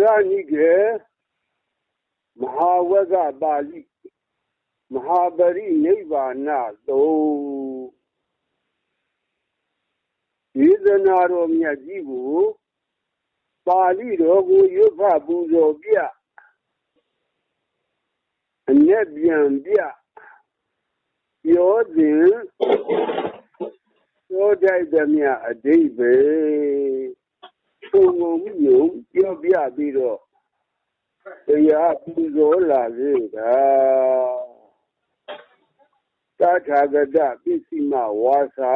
ရနိကေမဟာဝကပါဠိမဟာပရိနိဗ္ဗာနသုံးဒေသနာတော်မြတ် ကြီးကိုပါဠိတော်ကိုရွတ်ဖတ်ပူဇော်ပြအ내ပြန်ပြပြောစဉ်သောတိုက်သမျှအတိတ်ပဲပုံငုံမျိုးပြောပြပြီးတော့တရားပူဇော်လာစေတာတထာဂတပစ္စည်းမဝါစာ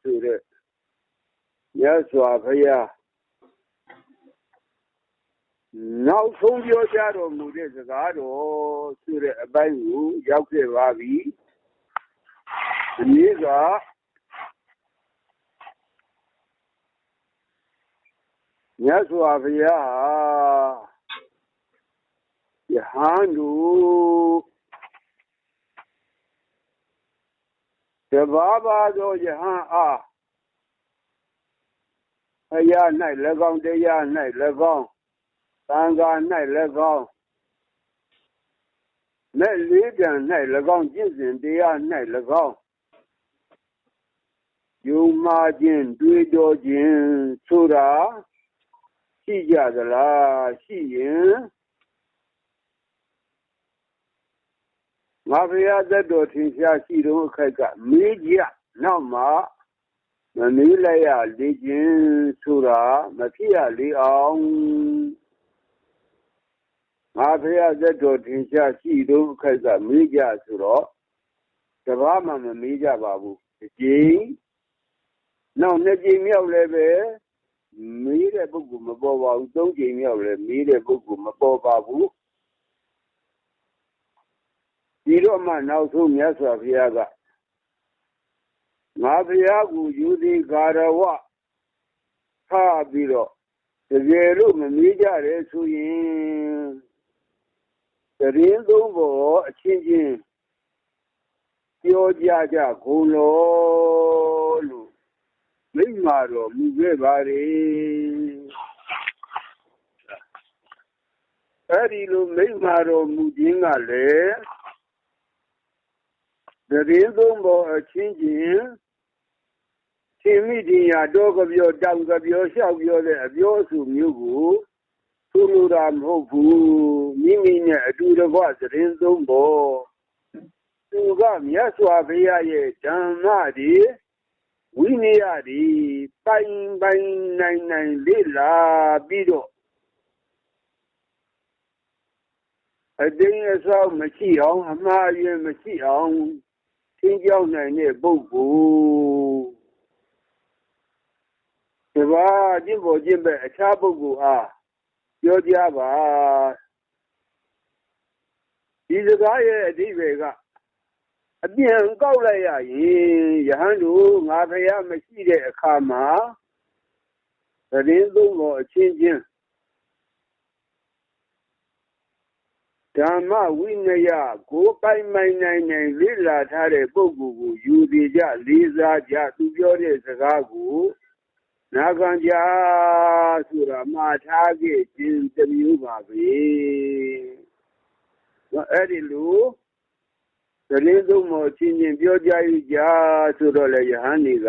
ဆိုတဲ့မြတ်စွာဘုရားနောက်ဆုံးပြောကြတော်မူတဲ့စကားတော်ဆိုတဲ့အပိုင်းကိုရောက်ခဲ့ပါပြီဒီနေ့က မြတ်စွာဘုရားယဟန်တို့တဘာဘာသောယဟန်အားအရာ၌၎င်းတရား၌၎င်းသံဃာ၌၎င်းမဲ့လေးပြန်၌၎င်းကျင့်စဉ်တရား၌၎င်းယုံမာခြင်းတွေးတော်ခြင်းဆိုတာ ရှိကြသလားရှိရင်ငါဘုရားသက်တော်ထင်ရှားရှိတော့အခက်ကမေးကြနောက်မှမမေးလိုက်ရလေခြင်းဆိုတာမဖြစ်ရလေအောင်ငါဘုရားသက်တော်ထင်ရှားရှိတော့အခက်ကမေးကြဆိုတော့တဘာမှမမေးကြပါဘူးဒီကြိမ်နောက်နှစ်ကြိမ်မြောက်လည်းပဲ မေးတဲ့ပုဂ္ဂိုလ်မပေါ်ပါဘူးသုံးကြိမ်မြောက်လည်းမေးတဲ့ပုဂ္ဂိုလ်မပေါ်ပါဘူးဒီတော့မှနောက်ဆုံးမြတ်စွာဘုရားကငါဘုရားကိုယူသည်ဂါရဝထားပြီးတော့တကယ်လို့မမေးကြရဲဆိုရင်တရင်သုံးပေါ်အချင်းချင်းပြောကြကြဂုံလို့လို့ မိမတော်မူခဲ့ပါလေအဲ့ဒီလိုမိမတော်မူခြင်းကလည်းတရင်သုံးပေါ်အချင်းချင်းသင်မိတင်ရတော့ကပြောတောင်ကပြောလျှောက်ပြောတဲ့အပြောအဆိုမျိုးကိုသူလိုတာမဟုတ်ဘူးမိမိနဲ့အတူတကွသရင်သုံးပေါ်သူကမြတ်စွာဘုရားရဲ့ဓမ္မဒီ ဝိနည်းဒီပိုင်ပိုင်နိုင်နိုင်လေ့လာပြီးတော့အတင်းအဆောက်မရှိအောင်အမှားအယွင်းမရှိအောင်သင်ကြောက်နိုင်တဲ့ပုဂ္ဂိုလ်ဒီပါကျင့်ဖို့ကျင့်ပဲအခြားပုဂ္ဂိုလ်အားပြောကြပါဒီစကားရဲ့အဓိပ္ပာယ်က အပြန်ကောက်လိုက်ရရင်ယဟန်တို့ငါဖယားမရှိတဲ့အခါမှာသတင်းသုံးတော်အချင်းချင်းဓမ္မဝိနယကိုပိုင်မိုင်နိုင်နိုင်လေ့လာထားတဲ့ပုဂ္ဂိုလ်ကိုယူသေးကြလေးစားကြသူပြောတဲ့စကားကိုနာခံကြဆိုတာမှားထားခဲ့ခြင်းတစ်မျိုးပါပဲအဲ့ဒီလို တရင်သုံးမောချင်းချင်းပြောကြရကြဆိုတော့လေယဟန်တွေက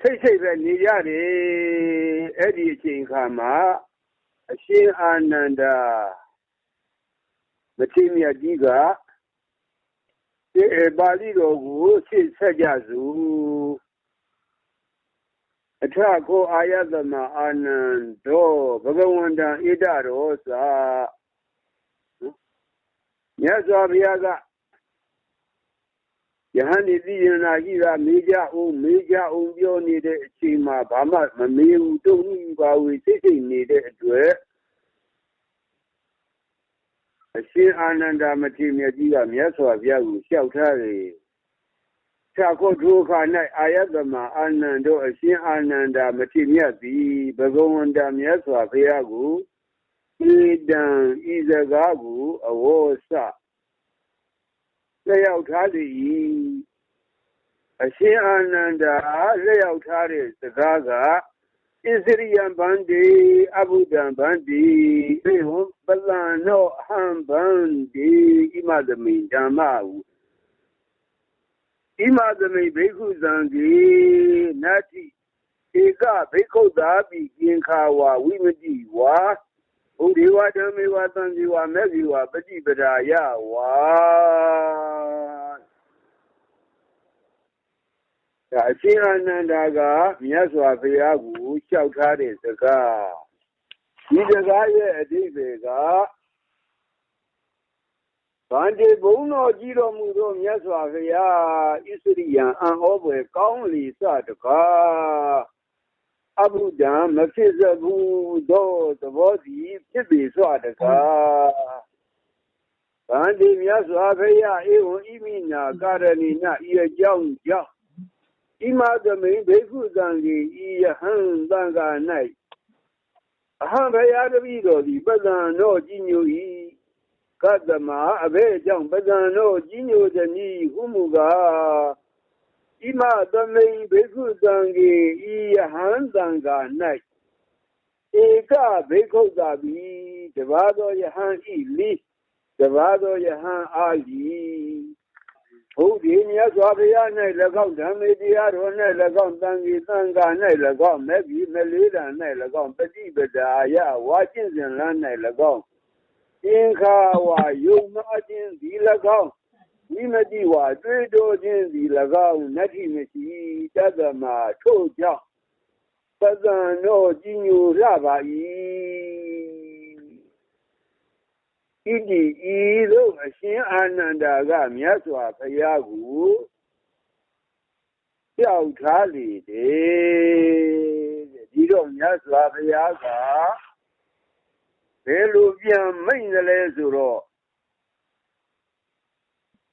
စိတ်စိတ်ပဲနေရတယ်အဲ့ဒီအချိန်ခါမှာအရှင်အာနန္ဒာမထေရကြီးကဒီပါဠိတော်ကိုရှင်းဆက်ကြစို့ အထကိုအာယသမအာနန္ဒောဘဂဝန္တံဣဒရောသာမြတ်စွာဘုရားကယဟန်ဒီသိရနာကြီးကမေးကြအောင်မေးကြအောင်ပြောနေတဲ့အချိန်မှာဘာမှမမေးဘူးတုံ့ပြန်ပါဝေစိတ်စိတ်နေတဲ့အတွက်အရှင်အာနန္ဒမထေရမြတ်ကြီးကမြတ်စွာဘုရားကိုလျှောက်ထားတယ်။ သာကုဒုခ၌အာယတမအာနန္ဒောအရှင်အာနန္ဒမထေရမြတ်သည်ဘဂဝန္တမြတ်စွာဘုရားကိုဣဒံဤစကားကိုအဝေါ်စလျှောက်ထားသည်အရှင်အာနန္ဒာလက်ရောက်ထားတဲ့စကားကဣသရိယံဗန္တိအဘုဒ္ဓံဗန္တိေဝံပလံနောအဟံဗန္တိဣမသမိဓမ္မဟု ဣမသမိဘိက္ခုဇံတိနတ္တိဧကဘိက္ခုသာပိကင်္ခာဝဝိမတိဝါဘုဒေဝဓမ္မေဝသံဃေဝမေဇေဝပฏิပဒါယဝါဒါအရှင်အာနန္ဒာကမြတ်စွာဘုရားကိုလျှောက်ထားတဲ့စကားဒီစကားရဲ့အဓိပ္ပာယ်က ဗန္တိဘုံတော်ကြီးတော်မူသောမြတ်စွာဘုရားဣသရိယံအံဩပွဲကောင်းလီစတကားအဘုဒ္ဓံမဖြစ်စဘူးသောသဘောစီဖြစ်ပေစွာတကားဗန္တိမြတ်စွာဘုရားဧဝံဣမိနာကာရဏိနဤအကြောင်းကြောင့်ဣမသမိန်ဘေခုသံကြီးဤယဟံသံဃာ၌အဟံဘုရားတပည့်တော်သည်ပဒံတော်ကြီးညို၏ ကတ္တမအဘဲကြောင့်ပဒံတော်ကြီးညိုသည်နည်းဟုမူကားဣမသမိန်ဘေခုသံကြီးဤယဟံသံဃာ၌ဧကဘေခုသာဘီတပါသောယဟံဤလိတပါသောယဟံအာလီဘုဒ္ဓမြတ်စွာဘုရား၌၎င်းဓမ္မေတရားတော်၌၎င်းတန်ကြီးသံဃာ၌၎င်းမဲ့ပြီးမလေးတန်၌၎င်းပฏิပဒါယဝါကျင့်စဉ်လမ်း၌၎င်း သင်္ခါဝါယုံမအခြင်းဒီ၎င်းမိမတိဝါတွေ့တော်ခြင်းဒီ၎င်းနတ္တိမရှိတတ္တမထို့ကြောင့်ပဇံတော်ကြီးညိုရပါ၏ဣတိဤသို့အရှင်အာနန္ဒာကမြတ်စွာဘုရားကိုကြောက်ထားလေတယ်တဲ့ဒီတော့မြတ်စွာဘုရားက ဘယ်လိုပြန်မိတ်တယ်လဲဆိုတော့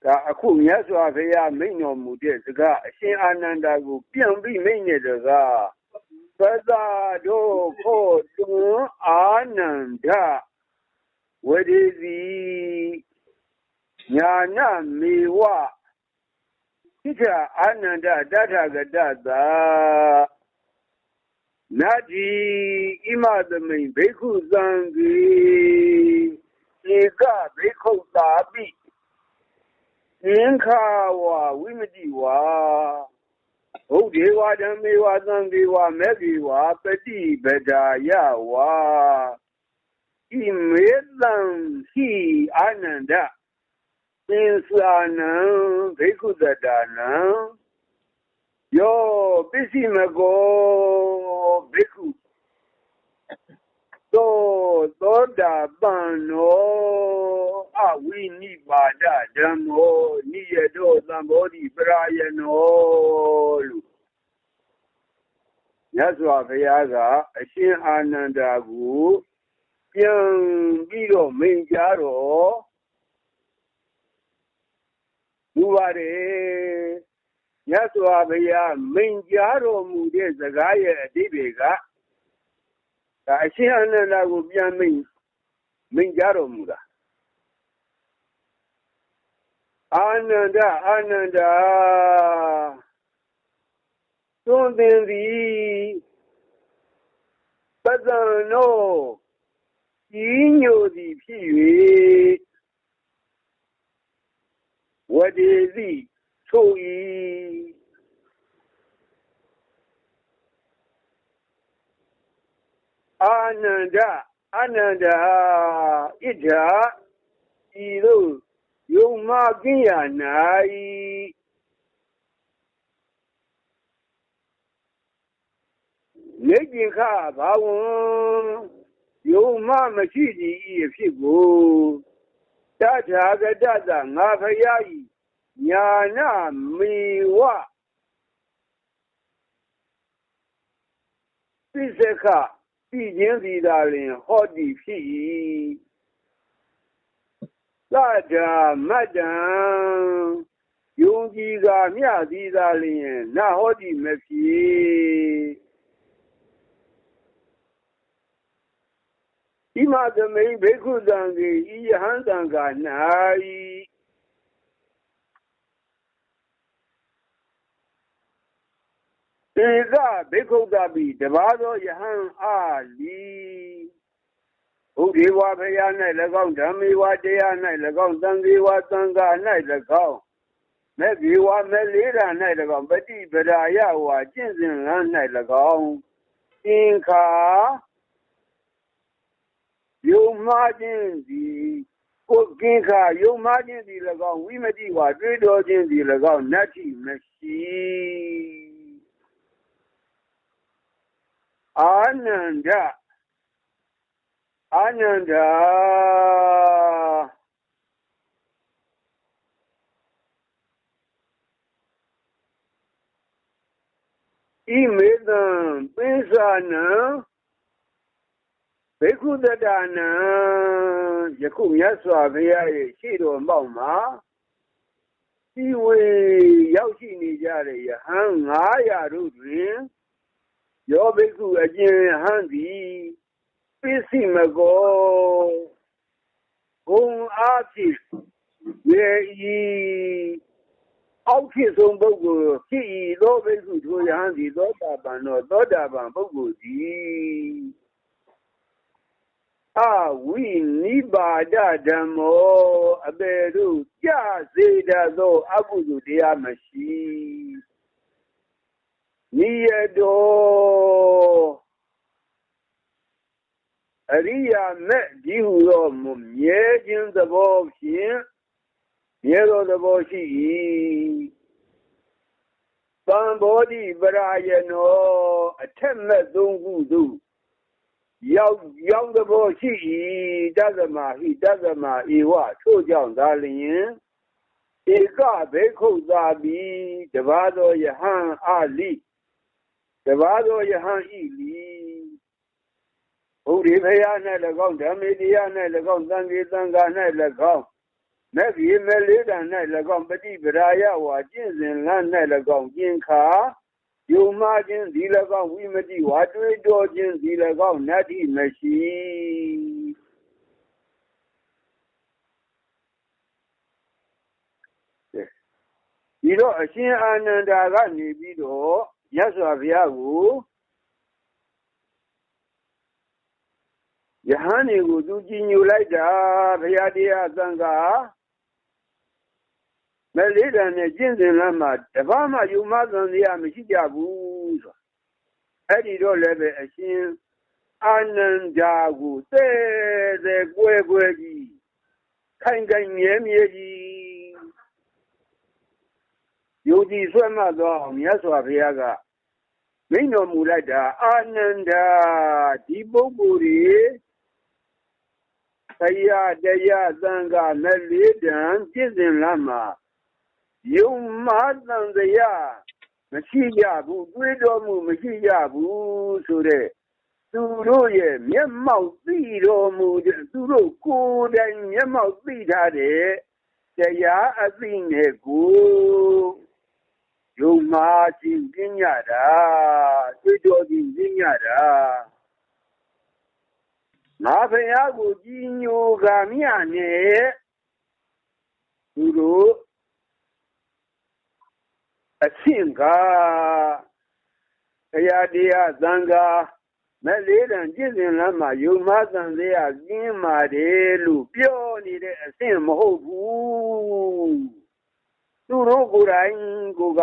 ဒါအခုမြတ်စွာဘုရားမိတ်တော်မူတဲ့စကားအရှင်အာနန္ဒာကို ပြန်ပြီးမိတ်နေတဲ့ကသတ္တတို့ဖို့တွန်းအာနန္ဒာဝရေစီညာနာမေဝသိက္ခာအာနန္ဒတထဂတသာ နတ္တိဣမသမိန်ဘိက္ခုသံဃေဧကဘိက္ခုသာပိသင်္ခါဝဝိမတိဝါဘုဒ္ဓေဝဓမ္မေဝသံဃေဝမေဃေဝပฏิပဒါယဝါဣမေတံဟိအာနန္ဒသင်္သာနံဘိက္ခုတတာနံ ယောပစ္စည်းမကောဘိက္ခုသောသောတာပန်နောအဝိနိပါဒဓမ္မောနိယတောသံဘောဓိပရာယနောလို့မြတ်စွာဘုရားကအရှင်အာနန္ဒာကိုပြန်ပြီးတော့မိန်ကြားတော့လူပါတယ် မြတ်စွာဘုရားမိန်ကြားတော်မူတဲ့စကားရဲ့အတိပ္ပယ်ကဒါအရှင်အနန္ဒာကိုပြန်မိန်မိန်ကြားတော်မူတာအာနန္ဒအာနန္ဒာသွန်သင်သည်ပဇံနောကြီးညိုသည်ဖြစ်၍ဝဒေစီ ဆို၏အာနန္ဒအာနန္ဒာဣဒ္ဓဤသို့ယုံမကင်းရ၌နေကျင် ခဘာဝံယုံမမရှိသည့်ဤအဖြစ်ကိုတထာဂတသငါဖယားဤညာနာမေဝပိစခပြည်ခြင်းစီသာလင်ဟောတိဖြစ်၏သဒ္ဓမတ္တံယုံကြည်သာမြသည်သာလျင်နဟောတိမဖြစ်ဣမသမိန်ဘေခုတံကေဤယဟန်တံက၌ ဧကဘိက္ခုတပိတပါးသောယဟန်အားလီဘုဒေဝဖရာ၌၎င်းဓမ္မေဝတရား၌၎င်းသံဃေဝသံဃာ၌၎င်းမေဘေဝမေလေးရာ၌၎င်းပฏิပဒါယဝါကျင့်စဉ်လမ်း၌၎င်းသင်္ခါယုံမှားခြင်းသည်ကိုကင်းခါယုံမှားခြင်းသည်၎င်းဝိမတိဝါတွေးတော်ခြင်းသည်၎င်းနတ္တိမရှိ အာနန္ဒအာနန္ဒဣမေတံပိသနံဘေကုတတနာယခုမြတ်စွာဘုရားရဲ့ရှေ့တော်မောက်မှာဒီဝေရောက်ရှိနေကြတဲ့ယဟန်900တို့တွင် ယောဘိက္ခုအကျဉ်ဟန်သည်ပစ္စည်းမကောဘုံအားဖြင့်ရေဤအောက်ဖြစ်ဆုံးပုဂ္ဂိုလ်ဖြစ်ဤသောဘိက္ခုထိုယဟန်သည်သောတာပန်သောသောတာပန်ပုဂ္ဂိုလ်သည်အဝိနိပါဒဓမ္မောအဘေတို့ကြစေတတ်သောအကုသိုလ်တရားမရှိ နိယတောအရိယာမဲ့ဒီဟုသောမြဲခြင်းသဘောဖြင့်မြဲသောသဘောရှိ၏သံဘောဓိပရာယနောအထက်မဲ့သုံးခုသို့ရောက်ရောက်သဘောရှိ၏တသမဟိတသမဧဝထို့ကြောင့်သာလျင်ဧကဘေခုသာပိတပါသောယဟန်အာလိ တပါသောယဟန်ဤလီဘုရားဖရာ၌၎င်းဓမ္မေတရား၌၎င်းသံဃေသံဃာ၌၎င်းမဂ္ဂေမလေးတံ၌၎င်းပฏิပဒါယဝါကျင့်စဉ်လမ်း၌၎င်းကျင်ခါယုံမှခြင်းဒီ၎င်းဝိမတိဝါတွေးတော်ခြင်းဒီ၎င်းနတ္တိမရှိဒီတော့အရှင်အာနန္ဒာကနေပြီးတော့ ရသော်ဘုရားကိုယဟန်တွေကိုသူကြည်ညိုလိုက်တာဘုရားတရားသံဃာမလေးတန်နဲ့ကျင့်စဉ်လမ်းမှာတပတ်မှယူမသံတရားမရှိကြဘူးဆိုအဲ့ဒီတော့လည်းပဲအရှင်အာနန္ဒာကိုတဲ့တဲ့ကွဲကွဲကြီးခိုင်ခိုင်မြဲမြဲကြီး ယုံကြည်ဆွဲမှတ်သောမြတ်စွာဘုရားကမိန်တော်မူလိုက်တာအာနန္ဒာဒီပုဂ္ဂိုလ်ကြီးတရားတရားသံဃာမဲ့လေးတန်ပြည့်စင်လမ်းမှာယုံမာတန်တရားမရှိကြဘူးတွေးတော်မှုမရှိကြဘူးဆိုတဲ့သူတို့ရဲ့မျက်မှောက်သိတော်မူတဲ့သူတို့ကိုယ်တိုင်မျက်မှောက်သိထားတဲ့တရားအသိနဲ့ကို ယုံမာခြင်းပညာတာတွေးတော်ခြင်းပညာတာငါဖရာကိုကြီးညိုကမြနဲ့သူတို့အဆင့်ကတရားတရားသံဃာမဲ့လေးတန်ကြည်စင်လမ်းမှာယုံမသံတရားကျင်းပါတယ်လို့ပြောနေတဲ့အဆင့်မဟုတ်ဘူးသူတို့ကိုယ်တိုင်ကိုက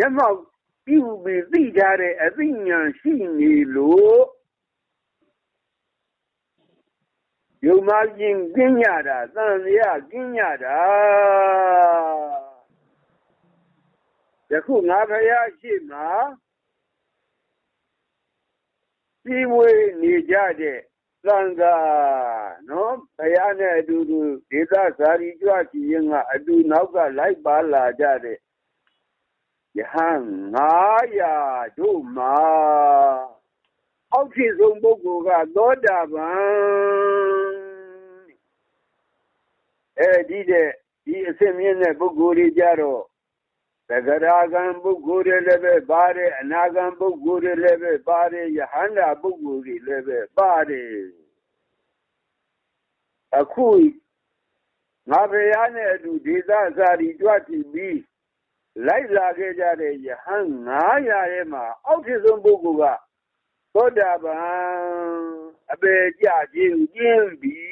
မျက်မှောက်ပြုပြီးသိကြတဲ့အသိဉာဏ်ရှိနေလို့ယုံမခြင်းကျင်းရတာသံတရားကျင်းရတာယခုငါဖရာရှိမှာစီဝေးနေကြတဲ့သံဃာနော်ဘုရားနဲ့အတူတူဒေသစာရီကြွချီရင်ကအတူနောက်ကလိုက်ပါလာကြတဲ့ ယဟန်900တို့မှာအောက်ဖြစ်ဆုံးပုဂ္ဂိုလ်ကသောတာပန်အဲဒီတဲ့ဒီအစစ်မြင့်တဲ့ပုဂ္ဂိုလ်တွေကြတော့သဂရာကံပုဂ္ဂိုလ်တွေလည်းပဲပါတယ်အနာကံပုဂ္ဂိုလ်တွေလည်းပဲပါတယ်ယဟန္တာပုဂ္ဂိုလ်တွေလည်းပဲပါတယ်အခုငါဘုရားနဲ့အတူဒေသစာရီကြွတည်ပြီး လိုက်လာခဲ့ကြတဲ့ယဟန်900ရဲ့မှာအောက်ထစ်ဆုံးပုဂ္ဂိုလ်ကသောတာပန်အပေကြခြင်းကျင်းပြီး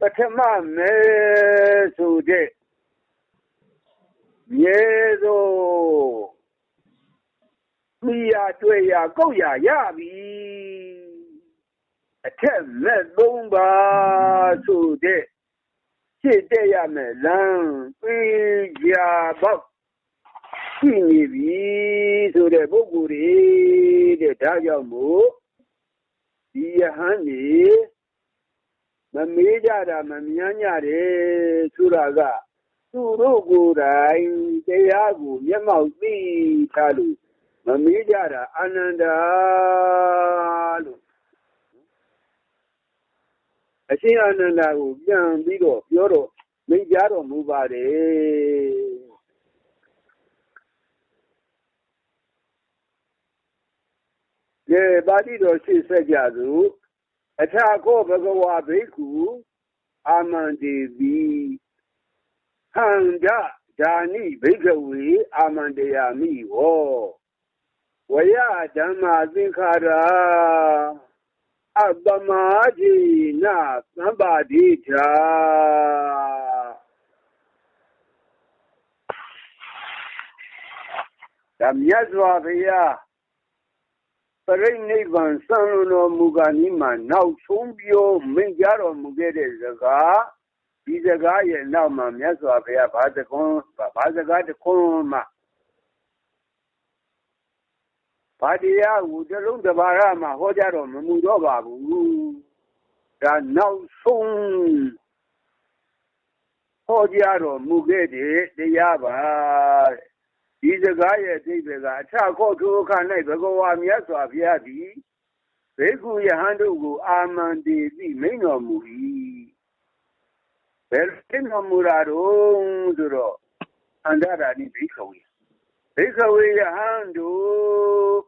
ပထမမဲဆိုတဲ့ရေသောမိရတွေ့ရကုတ်ရရပြီအထက်မဲ့သုံးပါဆိုတဲ့ရှစ်တဲ့ရမယ်လမ်းပြီးကြပေါ့ရှိနေပြီဆိုတဲ့ ပုဂ္ဂိုလ်တွေတဲ့ဒါကြောင့်မို့ဒီယဟန်ကြီးမမေးကြတာမမြန်းကြတယ်ဆိုတာကသူတို့ကိုယ်တိုင်တရားကိုမျက်မှောက်သိထားလို့မမေးကြတာ အာနန္ဒာလို့အရှင်အာနန္ဒာကိုပြန်ပြီးတော့ပြောတော့မိကြတော်မူပါတယ်ကျေပါဠိတော်ရှိဆက်ကြသူအထာခောဘဂဝါဘိက္ခုအာမန္တေတိဟန္ဒဓာနိဘိကဝေအာမန္တယာမိဟောဝယဓမ္မာသင်္ခါရာ အပမဒိနသံပါတိထာဓမ္မစွာဘုရားပရိနိဗ္ဗာန်စံတော်မူကာနိမှာနောက်ဆုံးပြောမိန့်ကြတော်မူခဲ့တဲ့စကားဒီစကားရဲ့နောက်မှာမြတ်စွာဘုရားဘာတကွန်းဘာစကားတကွန်းမှ ဘာတရားကိုတလုံးတဘာရမှာဟောကြတော့မမူတော့ပါဘူးဒါနောက်ဆုံးဟောကြတော်မူခဲ့တဲ့တရားပါဒီစကားရဲ့အဓိပ္ပာယ်ကအထခောထုခ၌ဘဂဝါမြတ်စွာဘုရားသည်ဘေကုယဟန်တို့ကို အာမန္တေတိမိန်တော်မူ၏ဘယ်သိတော်မူတာတော့ဆိုတော့အန္တရာနိဘိခဝေဘိခဝေယဟန်တို့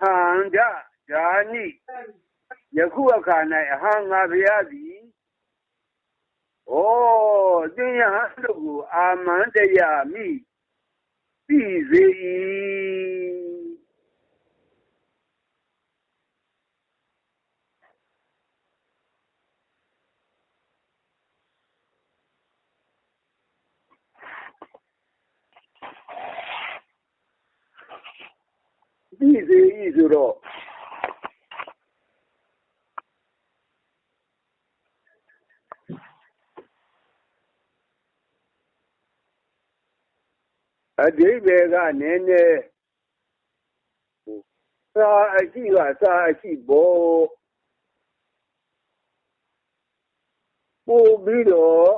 ဟန္ဒဇာနိယခုအခါ၌အဟံငါဘုရားသည်ဩသင်ယဟန်တို့ကိုအာမန္တယမိပြီးစေ၏ ပြီးစေ၏ဆိုတော့အဓိပ္ပာယ်ကနည်းနည်းစာအရှိကစာအရှိဘောပို့ပြီးတော့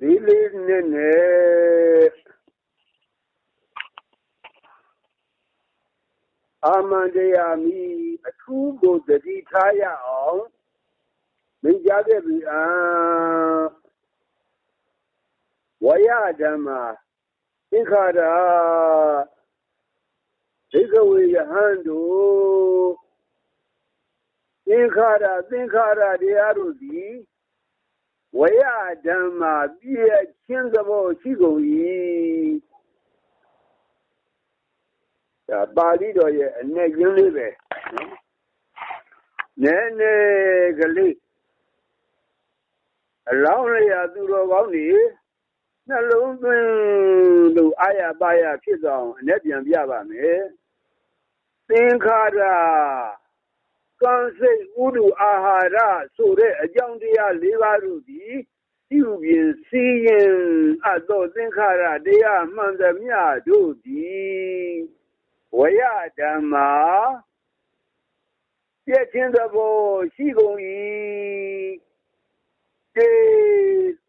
ဒီလေးနဲ့နဲ့ အာမန္တယာမိအထူးကိုတတိထားရအောင်မိကြခဲ့ပြီအာဝယဓမ္မာသင်္ခါရဒိဋ္ဌဝေယဟန်တို့သင်္ခါရသင်္ခါရတရားတို့သည်ဝယဓမ္မာပြည့်ချင်းသဘောရှိကုန်၏ ဒါပါဠိတော်ရဲ့အ내ရင်းလေးပဲနည်းနည်းကလေးအလောင်းလျာသူတော်ကောင်းနေနှလုံးသွင်းလို့အာရပါရဖြစ်သွားအောင်အ내ပြန်ပြပါမယ်သင်္ခါရကံစိတ်ဥဒုအာဟာရဆိုတဲ့အကြောင်းတရား၄ပါးတို့သည်ပြုပြင်စီရင်အပ်သောသင်္ခါရတရားမှန်သမျှတို့သည် ဝယဓမ္မာပြည့်ချင်းသဘောရှိကုန်၏တေ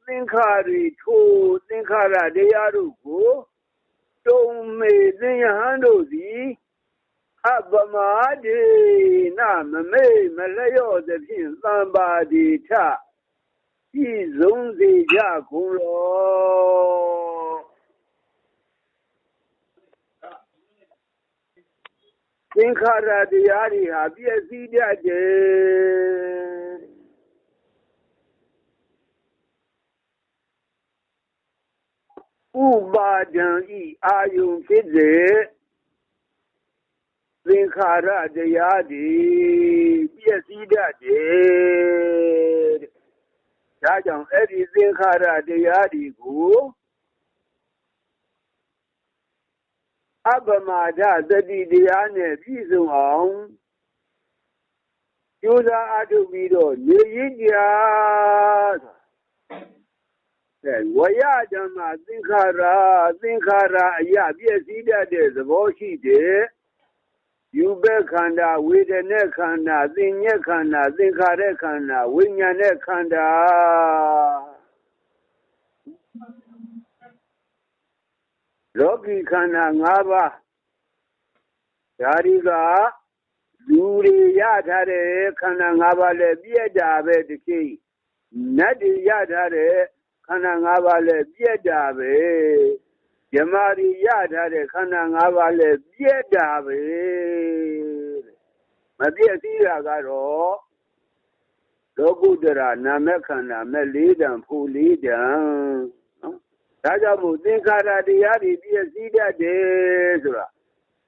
သင်္ခါရီထိုသင်္ခါရတရားတို့ကိုတုံမေသင်ယဟန်တို့သည်အပမဒေနမမေမလျော့သဖြင့်သံပါတိထဤဆုံးစေကြကုန်လော သင်္ခါရတရားတွေဟာပြည့်စည်တတ်တယ်ဥပါဒံဤအာယုံဖြစ်စေသင်္ခါရတရားတွေပြည့်စည်တတ်တယ်ဒါကြောင့်အဲ့ဒီသင်္ခါရတရားတွေကို စားအထုတ်ပြီးတော့နေရင်းကြအဲဝရဓမ္မသင်္ခါရသင်္ခါရအရာပြည့်စည်တတ်တဲ့သဘောရှိတ လောကီခန္ဓာ၅ပါးဓာရီကလူတွေရထားတဲ့ခန္ဓာ၅ပါးလည်းပြည့်တာပဲတစ်ချိန်နတ်တွေရထားတဲ့ခန္ဓာ၅ပါးလည်းပြည့်တာပဲဇမာရီရထားတဲ့ခန္ဓာ၅ပါးလည်းပြည့်တာပဲမပြည့်စည်တာကတော့လောကုတ္တရာနာမခန္ဓာမဲ့၄တန်ဖူ၄တန်နော် ဒါကြောင့်မို့သင်္ခါရတရားတွေပြည့်စည်တတ်တယ်ဆိုတာ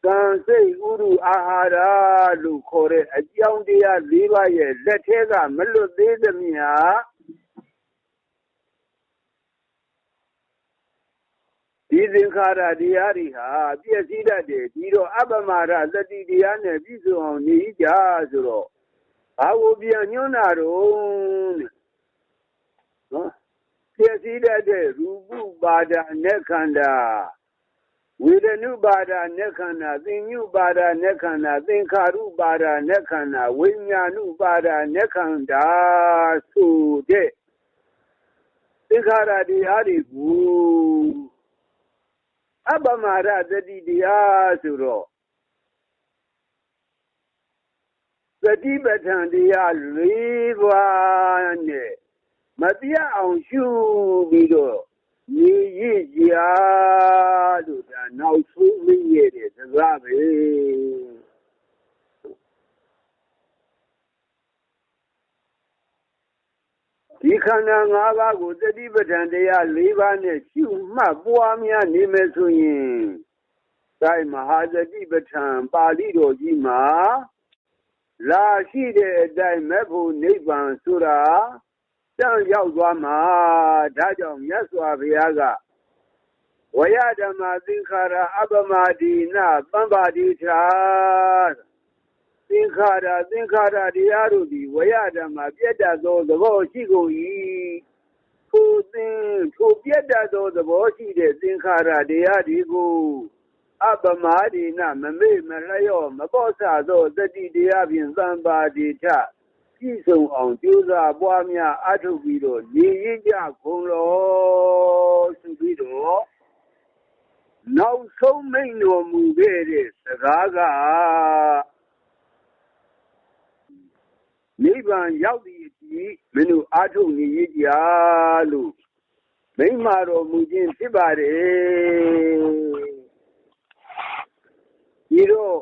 ကံစိတ်ဥရုအာဟာရလို့ခေါ်တဲ့အကြောင်းတရား၄ပါးရဲ့လက်ထဲကမလွတ်သေးသမျှဒီသင်္ခါရတရားတွေဟာပြည့်စည်တတ်တယ်ဒီတော့အပမရသတိတရားနဲ့ပြည့်စုံအောင်နေကြဆိုတော့ဘာကိုပြန်ညွှန်းတာတော့နော် ပြည့်စည်တတ်တဲ့ရူပပါဒနဲ့ခန္ဓာဝေဒနုပါဒနဲ့ခန္ဓာသင်ညုပါဒနဲ့ခန္ဓာသင်္ခါရုပါဒနဲ့ခန္ဓာဝိညာဏုပါဒနဲ့ခန္ဓာဆိုတဲ့သင်္ခါရတရားတွေကိုအပမရသတိတရားဆိုတော့သတိပဋ္ဌာန်တရား၄ပါးနဲ့ မပြတ်အောင်ရှုပြီးတော့ညီရည်ကြာလို့ဒါနောက်ဆုံးမင်းရဲ့စကားပဲဒီခန္ဓာ၅ပါးကိုသတိပဋ္ဌာန်တရား၄ပါးနဲ့ရှုမှတ်ပွားများနေမယ်ဆိုရင်တိုင်းမဟာသတိပဋ္ဌာန်ပါဠိတော်ကြီးမှာလာရှိတဲ့အတိုင်းမဲ့ဖို့နိဗ္ဗာန်ဆိုတာ တန်ရောက်သွားမှာဒါကြောင့်မြတ်စွာဘုရားကဝယဓမ္မသင်္ခါရအပမဒီနာပမ္ပါတိသာသင်္ခါရသင်္ခါရတရားတို့သည်ဝယဓမ္မပြတ်တတ်သောသဘောရှိကုန်၏ထိုသင်ထိုပြတ်တတ်သောသဘောရှိတဲ့သင်္ခါရတရားဒီကိုအပမဒီနာမမေ့မလျော့မပေါ့ဆသောတတိတရားဖြင့်သံပါတိထ ပြည့်စုံအောင်ကြိုးစားပွားများအထုပ်ပြီးတော့ရည်ရည်ကြကုန်လို့ဆိုပြီးတော့နောက်ဆုံးမိန်တော်မူခဲ့တဲ့စကားကနိဗ္ဗာန်ရောက်သည့်အထိမင်းတို့အာထုနေရကြလို့မိမ့်မာတော်မူခြင်းဖြစ်ပါတယ်ဒီတော့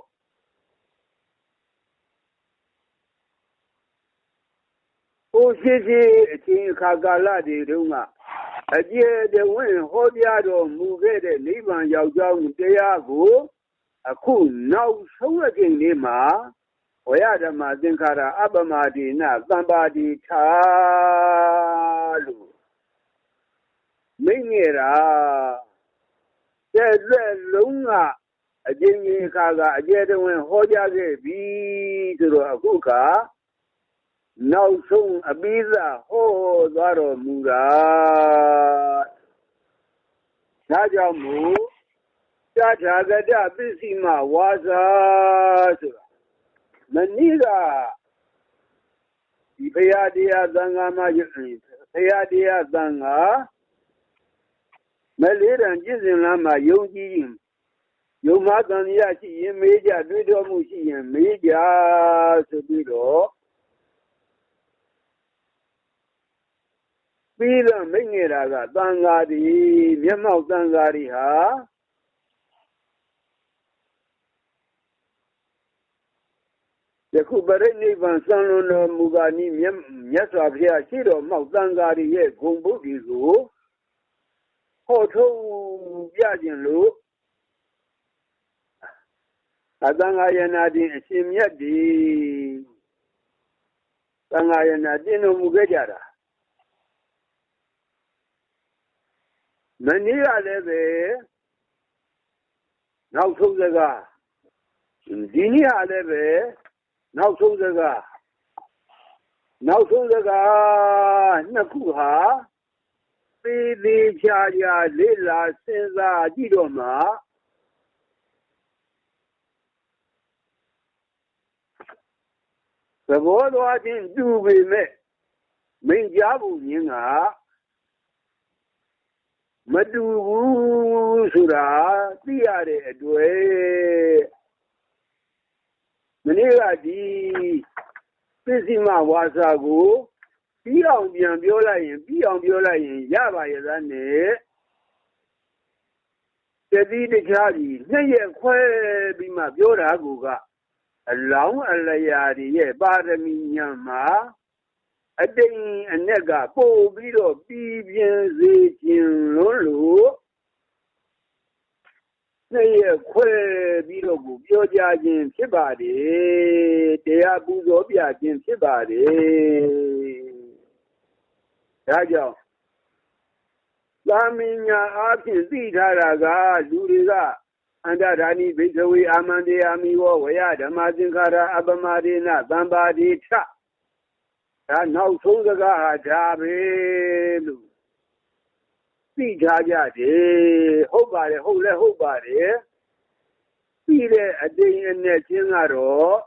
ဟိုရှိရှိအချင်းအခါကာလတွေတုန်းကအကျယ်တဝင့်ဟောကြားတော်မူခဲ့တဲ့နိဗ္ဗာန်ရောက်ကြောင်းတရားကိုအခုနောက်ဆုံးအချိန်လေးမှာဝရဓမ္မသင်္ခါရအပမဒီနသံပါတိသာလို့မိငယ်တာတဲ့လက်လုံးကအကျဉ်းကြီးအခါကအကျယ်တဝင့်ဟောကြားခဲ့ပြီဆိုတော့အခုက နောက်ဆုံးအပိသဟောသွားတော်မူတာဒါကြောင့်မို့တထာဂတပစ္စည်းမဝါစာဆိုတာမနည်းကဒီဘုရားတရားသံဃာမှာဘုရားတရားသံဃာမလေးတန်ကျင့်စဉ်လမ်းမှာယုံကြည်ရင်ယုံမတန်ရရှိရင်မေးကြတွေးတော်မှုရှိရင်မေးကြဆိုပြီးတော့ ပြီးတော့မိတ်ငယ်တာကတန်ဃာဒီမျက်မှောက်တန်ဃာဒီဟာယခုပရိနိဗ္ဗာန်စံလွန်တော်မူကာနီးမြတ်စွာဘုရားရှိတော်မောက်တန်ဃာဒီရဲ့ဂုံဘုဒ္ဓီကိုဟောထုတ်ပြခြင်းလို့အတန်ဃာယနာတင်အရှင်မြတ်ဒီသံဃာယနာတင်တော်မူခဲ့ကြတာ မနေ့ကလည်းပဲနောက်ဆုံးစကားဒီနေ့ဟာလည်းပဲနောက်ဆုံးစကားနောက်ဆုံးစကားနှစ်ခုဟာသေးသေးချာချာလေးလာစဉ်းစားကြည့်တော့မှသဘောသွားခြင်းတူပေမဲ့မိန်ကြားဖို့မြင်က မတူဘူးဆိုတာသိရတဲ့အတွေ့မနေ့ကဒီပစ္စည်းမဝါစာကိုပြီးအောင်ပြန်ပြောလိုက်ရင်ပြီးအောင်ပြောလိုက်ရင်ရပါရဲ့သားနဲ့တတိတခြားကြီးနှစ်ရက်ခွဲပြီးမှပြောတာကအလောင်းအလျာတွေရဲ့ပါရမီညာမှာ အတိန်အ내ကပို့ပြီးတော့ပြီးပြင်းစေခြင်းလို့လို့နှစ်ရက်ခွဲပြီးတော့ကိုပြောကြခြင်းဖြစ်ပါတယ်တရားပူဇော်ပြခြင်းဖြစ်ပါတယ်ဒါကြောင့်သာမင်ညာအားဖြင့်သိထားတာကလူတွေကအန္တဓာနိဘိကဝေအာမန္တေအာမိဝဝယဓမ္မသင်္ခါရအပမဒေနသံပါတိထ ဒါနောက်ဆုံးစကားဟာဒါပဲလို့သိထားကြတယ်ဟုတ်ပါတယ်ဟုတ်လဲဟုတ်ပါတယ်ပြီးတဲ့အတိမ်အနဲ့ချင်းကတော့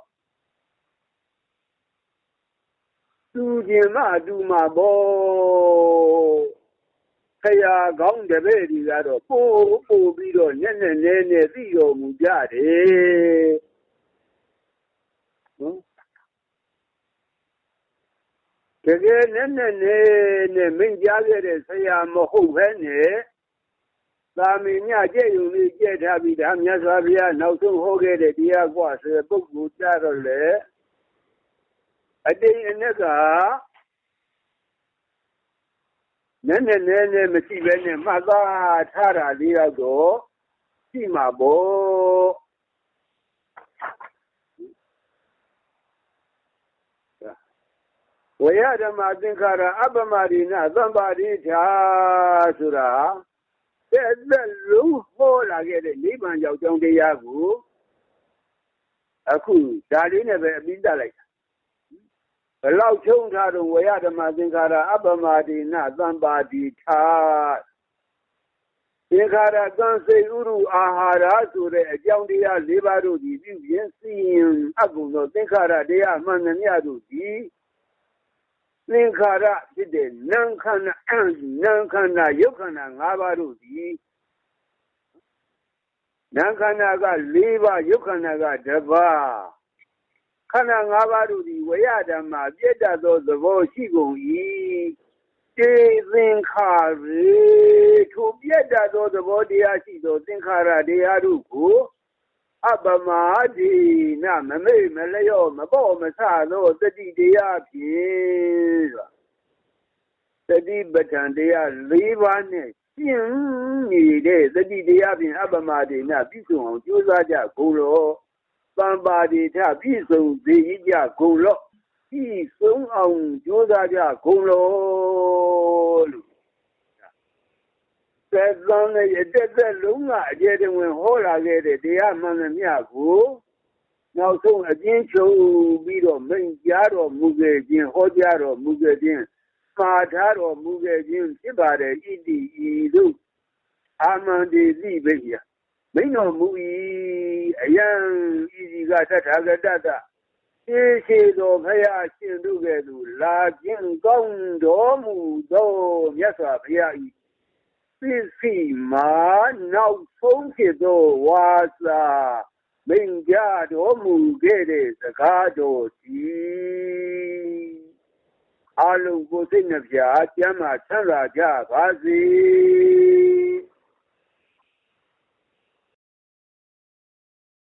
သူကျင်မှတူမှာပေါ့ခရာကောင်းတပည့်တွေကတော့ပို့ပို့ပြီးတော့ညက်နဲ့နဲနဲ့သိတော်မူကြတယ်နော် တကယ်နဲ့နဲ့နဲ့နဲ့မင်းကြားခဲ့တဲ့ဆရာမဟုတ်ဘဲနဲ့သာမင်ညကြည့်ုံလေးကြည့်ထားပြီးဒါမြတ်စွာဘုရားနောက်ဆုံးဟောခဲ့တဲ့တရားကွာဆိုတဲ့ပုဂ္ဂိုလ်ကြတော့လေအတိမ်အနက်ကနည်းနည်းနည်းနည်းမရှိဘဲနဲ့မှတ်သားထားတာလေးတော့ရှိမှာပေါ့ဝေယဓမ္မသင်္ခါရအပမရိနသံပါရိထာဆိုတာတဲ့သက်လုံးဟောလာခဲ့တဲ့နိဗ္ဗာန်ရောက်ကြောင်းတရားကိုအခုဒါလေးနဲ့ပဲအပြီးတက်လိုက်ဘလောက်ချုံထားတော့ဝေယဓမ္မသင်္ခါရအပမရိနသံပါတိထာသင်္ခါရသံစေဥရုအာဟာရဆိုတဲ့အကြောင်းတရား၄ပါးတို့ဒီပြုပြင်စီရင်အကုသောသင်္ခါရတရားမှန်သမျှတို့ဒီ သင်္ခါရဖြစ်တဲ့နာမ်ခန္ဓာနာမ်ခန္ဓာယုတ်ခန္ဓာ၅ပါးတို့သည်နာမ်ခန္ဓာက၄ပါးယုတ်ခန္ဓာကတစ်ပါးခန္ဓာ၅ပါးတို့သည်ဝရဓမ္မပြည့်တတ်သောသဘောရှိကုန်၏တေသင်္ခါရေထိုပြည့်တတ်သောသဘောတရားရှိသောသင်္ခါရတရားတို့ကို အပမတိနမမေ့မလျော့မပေါ့မဆသောတတိတရားဖြင့်တတိပဋ္ဌာန်တရား၄ပါးနဲ့ရှင်းနေတဲ့တတိတရားဖြင့်အပမတိနပြည့်စုံအောင်ကြိုးစားကြကုန်လောသံပါတိထပြည့်စုံစေကြကုန်လောပြည့်စုံအောင်ကြိုးစားကြကုန်လောလို့ သက်သောနဲ့အတက်သက်လုံးကအကျယ်တဝင်ဟောလာခဲ့တဲ့တရားမှန်သမျှကိုနောက်ဆုံးအကျဉ်းချုပ်ပြီးတော့မိန့်ကြားတော်မူခဲ့ခြင်းဟောကြားတော်မူခဲ့ခြင်းမှာထားတော်မူခဲ့ခြင်းဖြစ်ပါတယ်ဣတိဤသို့အာမန္တိတိဘိယမိန်တော်မူ၏အယံဤစီကသတ္ထာဂတတေရှိတော်ဖရာရှင်တို့ကဲ့သို့လာခြင်းကောင်းတော်မူသောမြတ်စွာဘုရား၏ ပစ္စည်းမှာနောက်ဆုံးဖြစ်သောဝါစာမိန်ကြတော်မူခဲ့တဲ့စကားတော်ဒီအလုံးကိုစိတ်နှပြကျမ်းမာချမ်းသာကြပါစေ